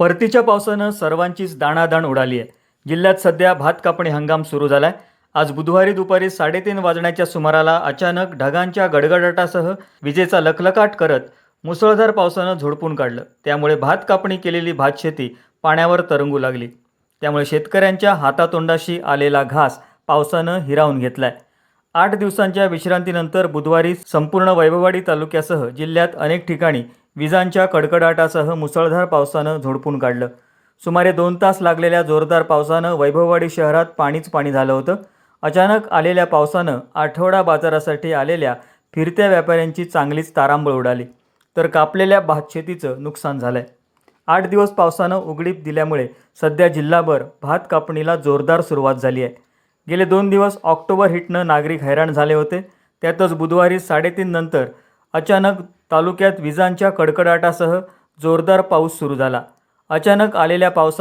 परतीच्या पावसानं सर्वांचीच दाणादाण उडाली आहे. जिल्ह्यात सध्या भात कापणी हंगाम सुरू झाला आहे आज बुधवारी दुपारी साडेतीन वाजण्याच्या सुमाराला अचानक ढगांच्या गडगडाटासह विजेचा लखलखाट करत मुसळधार पावसानं झोडपून काढलं. त्यामुळे भात कापणी केलेली भातशेती पाण्यावर तरंगू लागली. त्यामुळे शेतकऱ्यांच्या हातातोंडाशी आलेला घास पावसानं हिरावून घेतलाय. आठ दिवसांच्या विश्रांतीनंतर बुधवारी संपूर्ण वैभववाडी तालुक्यासह जिल्ह्यात अनेक ठिकाणी विजांच्या कडकडाटासह मुसळधार पावसानं झोडपून काढलं. सुमारे दोन तास लागलेल्या जोरदार पावसानं वैभववाडी शहरात पाणीच पाणी झालं होतं. अचानक आलेल्या पावसानं आठवडा बाजारासाठी आलेल्या फिरत्या व्यापाऱ्यांची चांगलीच तारांबळ उडाली. तर कापलेल्या भातशेतीचं नुकसान झालंय. आठ दिवस पावसानं उघडीप दिल्यामुळे सध्या जिल्हाभर भात कापणीला जोरदार सुरुवात झाली आहे. गेले दोन दिवस ऑक्टोबर हिटनं नागरिक हैराण झाले होते. त्यातच बुधवारी साडेतीन नंतर अचानक तालुक्यात विजांच्या कडकडाटासह जोरदार पाऊस सुरू झाला. अचानक आलेल्या पावसा